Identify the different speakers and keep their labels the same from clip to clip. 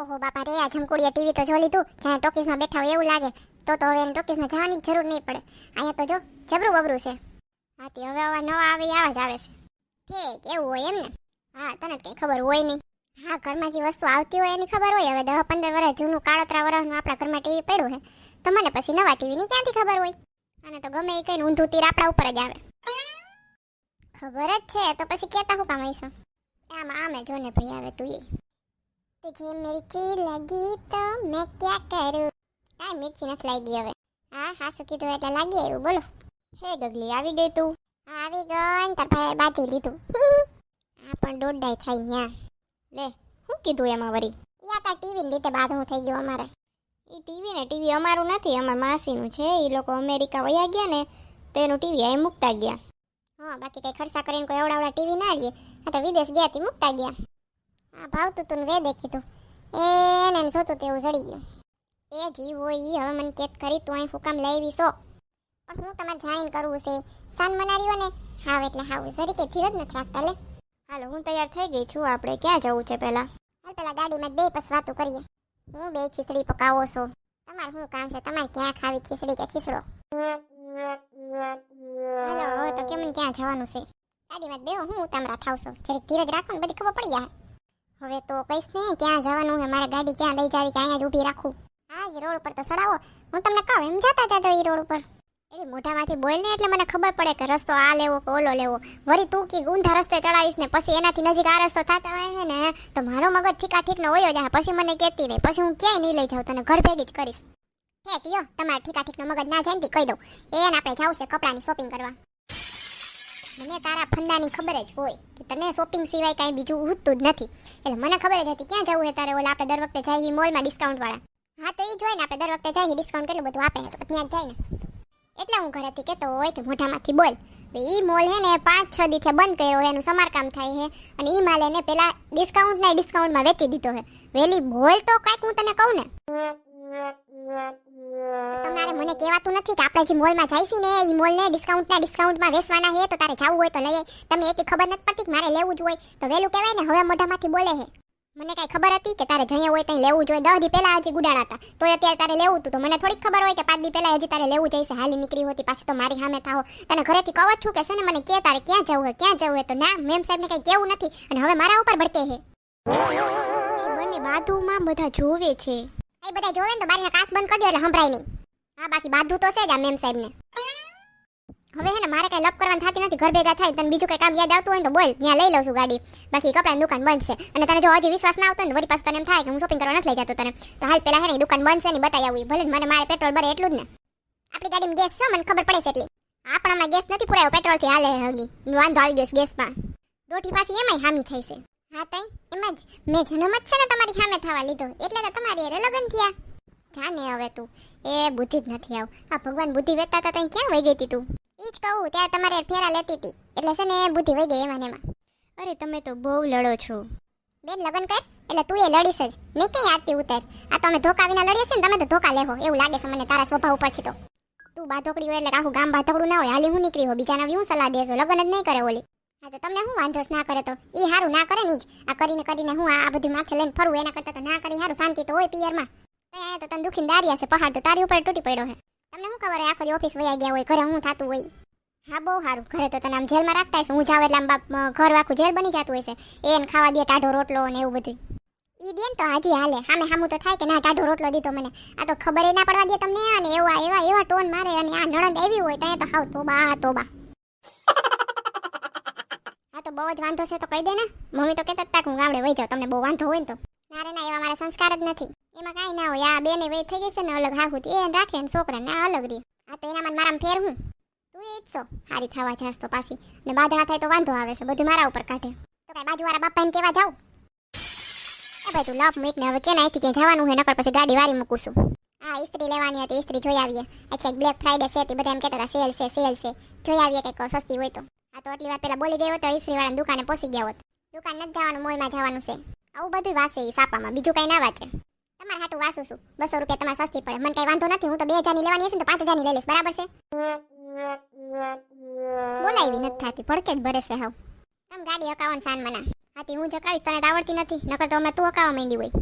Speaker 1: ઓહો, બાપા રે, આ જમકુડિયા ટીવી તો જોઈ લીધું. જ્યાં ટોકીસમાં બેઠા હોય એવું લાગે. તો તો હવે એને ટોકીસમાં જવાની જરૂર નહીં પડે. અહીંયા તો જો, જબરું બબરું છે. હાથી, હવે આવા નવા આવે આવા જ આવે છે. ઠીક, એવું હોય એમ ને. હા, તને કંઈ ખબર હોય નહીં. હા, ઘરમાં જે વસ્તુ આવતી હોય એની ખબર હોય. હવે દસ પંદર વર્ષ જૂનું કાળોતરા વર્ષનું આપણા ઘરમાં ટીવી પડ્યું છે. તો મને પછી નવા ટીવીની ક્યાંથી ખબર હોય? અને તો ગમે એ કઈ ઊંધું તીર આપણા ઉપર જ આવે. ખબર જ છે, તો પછી કહેતા હું કામ આવીશું? આમ, આમે જો ને ભાઈ આવે તું એ तुझे मिर्ची लगी तो मैं क्या करूं કાંઈ મિર્ચી નથી લાગી હવે હા હા શું કીધું એટલે લાગી આવ્યું બોલો હે ગગલી આવી ગઈ તું હા, આવી ગઈ ને તાર ભાઈએ બાંધી લીધું આ પણ દોઢાઈ થાય ન્યા લે શું કીધું એમાં વરી યા તાર ટીવી લીધે બાદ હું થઈ ગયું અમારે એ ટીવી ને ટીવી અમારું નથી અમારા માસીનું છે એ લોકો અમેરિકા વયા ગયા ને તો એનું ટીવી અહીં મૂકતા ગયા હા બાકી કઈ ખર્ચા કરીને કોઈ એવડાવડા ટીવી ના લઈએ આ તો વિદેશ ગયા તી મૂકતા ગયા આ ભાવતું તું વે દેખી તું એને એને જોતું તેવું જડી ગયું. એ જીવ હોય ઈ હવે મને કેત કરી તું અહીં હુકમ લાવી છો પણ હું તમારે જાણીને કરવું છે. સાન મનારીઓ ને? હાવ એટલે હાવ. જરી કે ધીરજ નથી રાખતા, લે. હાલો, હું તૈયાર થઈ ગઈ છું. આપણે ક્યાં જવું છે પહેલા? હાલ પહેલાં ગાડીમાં બે પછી વાતો કરીએ. હું બે ખીચડી પકાવો છો. તમારે શું કામ છે? તમારે ક્યાં ખાવી? ખીચડી કે ખીચડો? હાલો, હવે તો કેમ ક્યાં જવાનું છે? ગાડીમાં બેહો, હું ઉતામરા થાવશો જરીક ધીરજ રાખો ને બધી ખબર પડી જાય. હવે તો કહીશ ને, ક્યાં જવાનું છે? મારે ગાડી ક્યાં લઈ જાવી કે અહીંયા જ ઊભી રાખું? હા જ રોડ ઉપર તો સડાવો. હું તમને કહું, એમ જતા જાજો એ રોડ ઉપર. એટલે મોઢામાંથી બોલ ને, એટલે મને ખબર પડે કે રસ્તો આ લેવો કે ઓલો લેવો. વળી તું કે ઊંધા રસ્તે ચડાવીશ ને, પછી એનાથી નજીક આ રસ્તો થતા હોય છે ને, તો મારો મગજ ઠીકા ઠીક નો હોય જાય. પછી મને કહેતી નહીં. પછી હું ક્યાંય નહીં લઈ જાઉં, તને ઘર ભેગી જ કરીશ. ઠેક યો તમારા ઠીકા ઠીક મગજ ના જાય ને કહી દઉં. એને આપણે જાવું છે કપડાની શોપિંગ કરવા. મને તારા ફંદાની ખબર જ હોય કે તને શોપિંગ સિવાય કાંઈ બીજું ઉઠતું જ નથી. એટલે મને ખબર જ હતી, ક્યાં જવું છે તારે? ઓલા આપણે દર વખતે જઈએ મોલમાં ડિસ્કાઉન્ટ વાળા. હા, તો એ જ હોય ને, આપણે દર વખતે જઈએ ડિસ્કાઉન્ટ કેટલું બધું આપે તો ત્યાં જાય ને. એટલે હું ઘરેથી કહેતો હોય કે મોઢામાંથી બોલ. એ મોલ હે ને પાંચ છ દિવસે બંધ કર્યો એનું સમારકામ થાય છે અને ઈ માલ એને પેલા ડિસ્કાઉન્ટ ને ડિસ્કાઉન્ટમાં વેચી દીધો છે વેલી બોલ તો કાંઈક હું તને કહું ને. તમારે મને કહેવાતું નથી કે આપણે જે મોલમાં જઈશી ને એ મોલને ડિસ્કાઉન્ટના ડિસ્કાઉન્ટમાં વેચવાના છે, તો તારે જવું હોય તો લઈએ તમે એટલી ખબર નથી પડતી કે મારે લેવું જ હોય. તો વહેલું કહેવાય ને, હવે મોઢામાંથી બોલે છે. મને કાંઈ ખબર હતી કે તારે જઈએ હોય ત્યાં લેવું જોઈએ દસ દી પહેલાં હજી ગુડાણા હતા. તો અત્યારે તારે લેવું હતું તો મને થોડીક ખબર હોય કે પાંચ દી પહેલાં હજી તારે લેવું જઈશે. હાલી નીકળી હોતી, પાછી તો મારી સામે થાઓ તને ઘરેથી કહો છું કે છે ને, મને કે તારે ક્યાં જવું હોય, ક્યાં જવું હોય. તો ના, મેમ સાહેબને કંઈ કેવું નથી. અને હવે મારા ઉપર ભડકે છે. બંને બાજુમાં બધા જોવે છે. એ બધા જોવે ને તો બારીના કાચ બંધ કરી દો એટલે સંભળાય નહીં. હા, બાકી બાધું તો છે જ આ મેમ સાહેબને. હવે હે ને મારે કઈ લપ કરવાની થતી નથી, ઘર ભેગા થાય તને બીજું કઈ કામ યાદ આવતું હોય તો બોલ, ત્યાં લઈ લઉં છું ગાડી. બાકી કપડાની દુકાન બંધ છે. અને તને જો હજી વિશ્વાસ ના આવતો ને વળી પાછું તને એમ થાય કે હું શોપિંગ કરવા નથી લઈ જતો તને. તો હાલ પેલા હે ને દુકાન બંધ છે ને બતાવી આવું ભલે મને મારે પેટ્રોલ ભરે એટલું જ ને. આપણી ગાડીમાં ગેસ છે, મને ખબર પડે છે એટલી. આપણામાં ગેસ નથી પુરાયો પેટ્રોલથી હાલે હગી. વાંધો આવી ગયો ગેસમાં. દોઢી પાછી એમાંય હામી થઈ છે. હા તઈ એમ જ. મેં જન્મ જ છે ને તમારી સામે થવા લીધો. એટલે તો તમારી એરે લગ્ન થયા. જાને હવે તું. એ બુદ્ધિ જ નથી આવ. આ ભગવાન બુદ્ધિ વેતા હતા તઈ ક્યાં વહી ગઈ તી તું? એ જ કહું ત્યાં તમારે ફેરા લેતી હતી. એટલે છે ને બુદ્ધિ વહી ગઈ એમાં એમાં. અરે તમે તો બહુ લડો છો. બેન લગન કર. એટલે તું એ લડીશ જ. નહીં કઈ આરતી ઉતાર. આ તો અમે ધોકા વિના લડીએ છીએ ને તમે તો ધોકા લેવો એવું લાગે છે મને તારા સ્વભાવ ઉપરથી તો. તું બાધોકડી હોય એટલે આખું ગામ બાધોકડું ના હોય. હાલી હું નીકળી હો. બીજાના હું સલાહ દેશો લગ્ન જ નહીં કરે ઓલી. હા, તો તમને હું વાંધો ના કરે તો? ઈ હારું ના કરે ને આ કરીને કરીને હું આ બધું માથે લઈને ફરું, એના કરતા તો ના કરી હારું શાંતિ તો હોય પિયરમાં. અહીંયા તો તને દુખીને દારી છે પહાડ તો તારી ઉપર તૂટી પડ્યો છે તમને શું ખબર હોય, આખો દી ઓફિસ વયા ગયા હોય, ઘરે હું થતું હોય? હા, બહુ સારું ઘરે તો તને આમ જેલમાં રાખતા હશે, હું જાવ એટલે આમ બાપ ઘર આખું જેલ બની જતું હશે. એને ખાવા દે ટાઢો રોટલો ને એવું બધું ઈ દે તો હાજી હાલે. સામે સામું તો થાય કે ના, ટાઢો રોટલો દીધો મને. આ તો ખબર ના પડવા દે તમને, અને એવા એવા એવા ટોન મારે, અને આ નણંદ એવી હોય ત્યાં તો હાવ તોબા તોબા. હા, તો બહુ જ વાંધો છે, તો કહી દે ને. મમ્મી તો કહેતા જ કે હું ગામડે વહી જાઉં, તમને બહુ વાંધો હોય ને તો. ના રે, ના, એવા મારા સંસ્કાર જ નથી. એમાં કાંઈ ના હોય, આ બેને વહી થઈ ગઈ છે ને, અલગ હાહુ એ રાખે ને છોકરાને, આ અલગ રહે આ તો એનામાં મારામાં ફેર હું. તું એ જ છો. હારી થવા જાસ તો પાછી. ને બાદણા થાય તો વાંધો આવે છે, બધું મારા ઉપર કાઢે. તો કાંઈ બાજુવાળા બાપાને કેવા જાઉં? એ ભાઈ, તું લાભ મૂક ને હવે કે અહીંથી ક્યાં જવાનું હોય, નકર પછી ગાડી વારી મૂકું છું. હા ઇસ્ત્રી લેવાની હતી ઇસ્ત્રી જોઈ આવીએ. અચ્છા બ્લેક ફ્રાઈડે છે, તે બધા એમ કહેતા હતા સેલ છે સેલ છે. જોઈ આવીએ કંઈક સસ્તી હોય તો. આ તો આટલી વાર પેલા બોલી ગયો તો ઇસ્ત્રી વાળા દુકાને પહોંચી ગયા હોત. દુકાન નથી જવાનું, મોલમાં જવાનું છે. આવું બધું ઈ સાપામાં, બીજું કઈ ના વાંચે. તમારે હાટું વાસું છું. બસો રૂપિયા તમારે સસ્તી પડે. મને કઈ વાંધો નથી, હું તો બે હજારની લેવાની હશે ને તો પાંચ હજારની લઈ લઈશ, બરાબર છે? બોલાવી નથી થતી, ભડકે જ ભરે છે હાવ. તમ ગાડી હકાવન સાન મના હાથી હું જકાવીશ તને આવડતી નથી. નકર તો અમે તું હકાવવા માંડી હોય.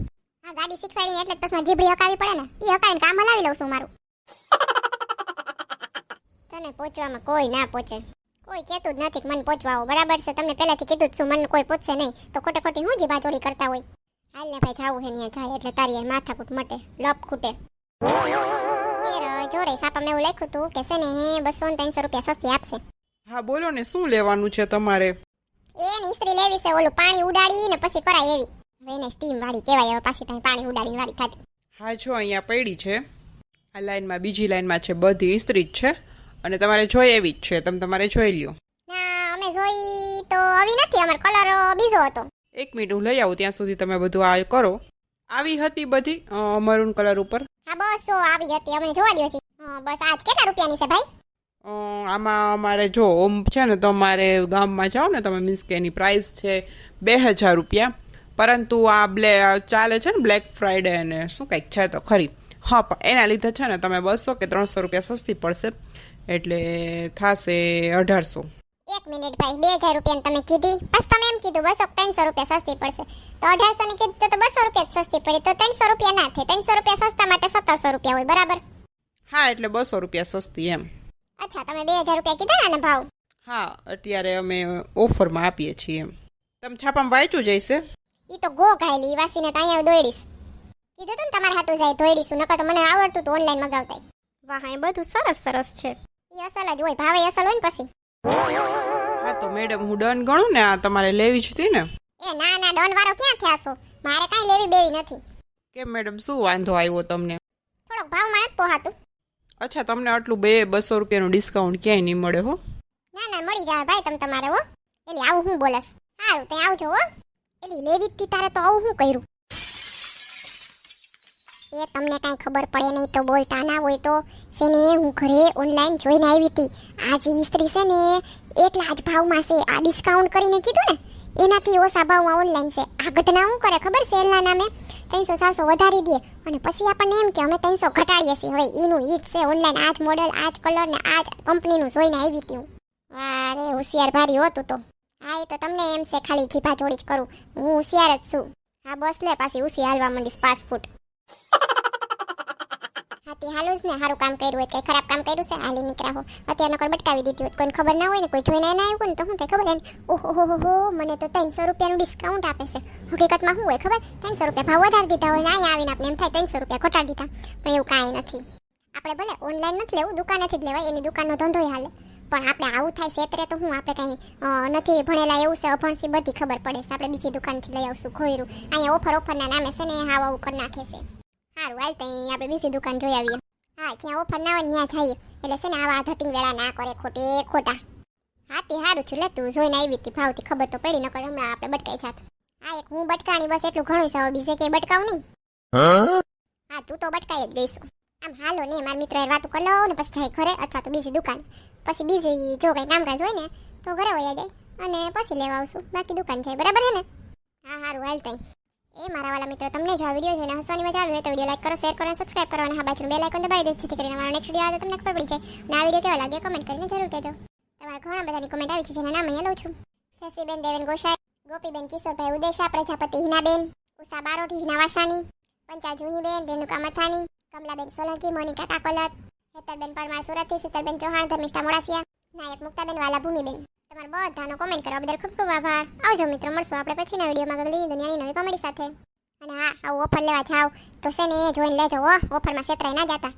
Speaker 1: હા, ગાડી શીખવાડીને એટલે જ પછી જીભડી હકાવી પડે ને. એ હકાવીને કામ હલાવી લઉં છું મારું. તને પહોંચવામાં કોઈ ના પહોંચે કોઈ કહેતું જ નથી કે મને પહોંચવા આવો બરાબર છે તમને પહેલાથી કીધું જ છું મને કોઈ પૂછશે નહીં. તો ખોટે ખોટી હું જીભા ચોરી કરતા હોય? હાલ ને ભાઈ જાવું હે ત્યાં જાય એટલે તારી માથા માથાકૂટ મટે લપ ખૂટે. જોરે સાપા મેં એવું લખ્યું હતું કે છે ને બસો ને ત્રણસો રૂપિયા સસ્તી આપશે.
Speaker 2: હા બોલો ને શું લેવાનું છે તમારે?
Speaker 1: એની ઇસ્ત્રી લેવી છે ઓલું પાણી ઉડાડી ને પછી કરાય એવી. એને સ્ટીમ વાળી કહેવાય હવે પાછી ત્યાં પાણી ઉડાડીને વાળી થતી.
Speaker 2: હા જો અહીંયા પડી છે. આ લાઈનમાં બીજી લાઈનમાં છે બધી ઇસ્ત્રી જ છે. અને તમારે જોઈ એવી જ છે. તમે તમારે જોઈ લ્યો.
Speaker 1: ના અમે જોઈ તો આવી નથી. અમાર કલર બીજો હતો.
Speaker 2: એક મિનિટ હું લઈ આવું. ત્યાં સુધી તમે બધું આ કરો. આવી હતી બધી મરૂન કલર ઉપર.
Speaker 1: હા બસ આવી હતી. અમને જોવા દો છે. બસ આજ કેટલા રૂપિયાની છે ભાઈ?
Speaker 2: આમાં અમારે જો ઓમ છે ને તમારે ગામમાં જાઓ ને તમે મીન્સ કે એની પ્રાઇસ છે બે હજાર રૂપિયા. પરંતુ આ બ્લે ચાલે છે ને બ્લેક ફ્રાઈડે અને શું કંઈક છે તો ખરી. હા પણ એના લીધે છે ને તમે બસો કે ત્રણસો રૂપિયા સસ્તી પડશે. એટલે થશે અઢારસો.
Speaker 1: એક મિનિટ ભાઈ બે હજાર રૂપિયા તમે કીધી. બસ તમે એમ કીધું બસો ત્રણસો રૂપિયા સસ્તી પડશે. તો અઢારસો ની કીધું તો બસો રૂપિયા સસ્તી પડી. તો ત્રણસો રૂપિયા ના થાય. ત્રણસો રૂપિયા સસ્તા માટે સત્તરસો રૂપિયા હોય બરાબર?
Speaker 2: હા એટલે બસો રૂપિયા સસ્તી એમ.
Speaker 1: અચ્છા તમે બે હજાર રૂપિયા કીધા ને ભાવ?
Speaker 2: હા અત્યારે અમે ઓફરમાં આપીએ છીએ એમ. તમે છાપામાં વાંચ્યું જઈશે
Speaker 1: એ તો ગો ઘાયલી ઈ વાસીને તો અહીંયા દોડીશ કીધું તું ને તમારે હાટું જાય દોડીશું નકર તો મને આવડતું તો ઓનલાઈન મગાવતા વાહ એ બધું સરસ સરસ છે. ઈ અસલ જ હોય ભાવે અસલ હોય ને પછી.
Speaker 2: હા તો મેડમ હું ડન ગણું ને આ તમારે લેવી જ હતી ને.
Speaker 1: એ ના ના ડન વાળો ક્યાં થયા છો? મારે કાંઈ લેવી બેવી નથી.
Speaker 2: કેમ મેડમ શું વાંધો આવ્યો તમને?
Speaker 1: થોડોક ભાવમાં નથી પોહાતું.
Speaker 2: અચ્છા તમને આટલું બે બસો રૂપિયાનું ડિસ્કાઉન્ટ ક્યાંય નહીં મળે હો.
Speaker 1: ના ના મળી જાય ભાઈ તમે તમારે હો. એટલે આવું હું બોલસ. સારું તે આવજો હો. એટલે લેવી જ તારે તો આવું હું કર્યું. એ તમને કાંઈ ખબર પડે નહીં તો બોલતા ના હોય તો છે હું ઘરે ઓનલાઈન જોઈને આવી હતી. આ જે ઇસ્ત્રી છે ને એટલા જ ભાવમાં છે. આ ડિસ્કાઉન્ટ કરીને કીધું ને, એનાથી ઓછા ભાવમાં ઓનલાઈન છે. આ ઘટના શું કરે ખબર? સેલના નામે ત્રણસો સાતસો વધારી દે અને પછી આપણને એમ કે અમે ત્રણસો ઘટાડીએ છીએ. હવે એનું ઈ જ છે ઓનલાઈન આ જ મોડલ આ જ કલર ને આ જ કંપનીનું જોઈને આવી હતી હું. અરે હોશિયાર ભારી હોતું તો. હા, એ તો તમને એમ છે, ખાલી જીભા જોડી જ કરું. હું હોશિયાર જ છું. હા, બસ લે, પાછી ઉસી હાલવા માંડીશ પાસપોર્ટ હાથી હાલું ને. સારું કામ કર્યું હોય, કઈ ખરાબ કામ કર્યું છે? હાલી નીકળ્યા હો. અત્યારે નકર બટકાવી દીધી હોત કોઈને ખબર ના હોય ને, કોઈ જોઈને ના આવ્યું ને, તો શું થાય ખબર? એને ઓહો, હો મને તો ત્રણસો રૂપિયાનું ડિસ્કાઉન્ટ આપે છે. હકીકતમાં શું હોય ખબર? ત્રણસો રૂપિયા ભાવ વધારી દીધા હોય ને, અહીંયા આવીને આપણે એમ થાય ત્રણસો રૂપિયા ઘટાડી દીધા. પણ એવું કાંઈ નથી. આપણે ભલે ઓનલાઈન નથી લેવું, દુકાનેથી જ લેવાય, એની દુકાનનો ધંધો હાલે. પણ આપણે આવું થાય ક્ષેત્રે તો હું આપણે કંઈ નથી ભણેલા એવું છે, અભણસી બધી ખબર પડે છે. આપણે બીજી દુકાનથી લઈ આવશું ખોયરું અહીંયા ઓફર ઓફરના નામે છે ને હાવ આવું કરી નાખે છે. સારું હાલ ત્યાં આપણે બીજી દુકાન જોઈ આવીએ. હા જ્યાં ઓફર ના હોય ત્યાં જઈએ. એટલે છે ને આવા ધતિંગ વેળા ના કરે ખોટે ખોટા. હા તે સારું થયું લે તું જોઈને આવી હતી ભાવથી ખબર તો પડી નકર હમણાં આપણે બટકાઈ જાત. હા એક હું બટકાણી બસ એટલું ઘણું છે હવે બીજે કે બટકાવ નહીં. હા? તું તો બટકાઈ જ ગઈશું. આમ હાલો ને મારા મિત્ર વાતું કરી લો ને પછી જાય ઘરે અથવા તો બીજી દુકાન. પછી બીજી જો કઈ કામકાજ હોય ને તો ઘરે વયા જાય. અને પછી લેવા આવશું. બાકી દુકાન જાય બરાબર છે ને? હા સારું હાલ તઈ. એ મારા વાલા મિત્રો, તમને જો આ વીડિયો જોઈને હસવાની મજા આવી હોય તો વીડિયો લાઈક કરો શેર કરો અને સબસ્ક્રાઇબ કરો અને હા બાજુનું બેલ આઇકોન દબાવી દેજો જેથી કરીને મારો નેક્સ્ટ વીડિયો આવે તો તમને ખબર પડી જાય. અને આ વીડિયો કેવો લાગ્યો કમેન્ટ કરીને જરૂર કહેજો. તમારા ઘણા બધાની કોમેન્ટ આવી છે, જેના નામ અહીંયા લઉં છું. શશીબેન દેવેન ગોસાઈ, ગોપીબેન, કિશોરભાઈ, ઉદેશા, પ્રજાપતિ, હિનાબેન, ઉષા બારોઠી હિના વાસાની પંચા જુહીબેન, રેણુકા મથાની કમલાબેન સોલંકી, મોનિકા કાકોલત, હેતલબેન પરમાર સુરતથી, શીતલબેન ચૌહાણ, ધર્મિષ્ઠા મોડાસિયા, નાયક મુક્તાબેન વાલા ભૂમિબેન તમારા બધાનો કોમેન્ટ કરવા બદલ ખૂબ ખૂબ આભાર. આવજો મિત્રો, મળશું આપણે પછીના વિડીયોમાં. ગગલીની દુનિયાની નવી કોમેડી સાથે. અને હા, આવું ઓફર લેવા જાવ તો છે ને જોઈને લેજો ઓફરમાં છેતરાઈ ના જતા.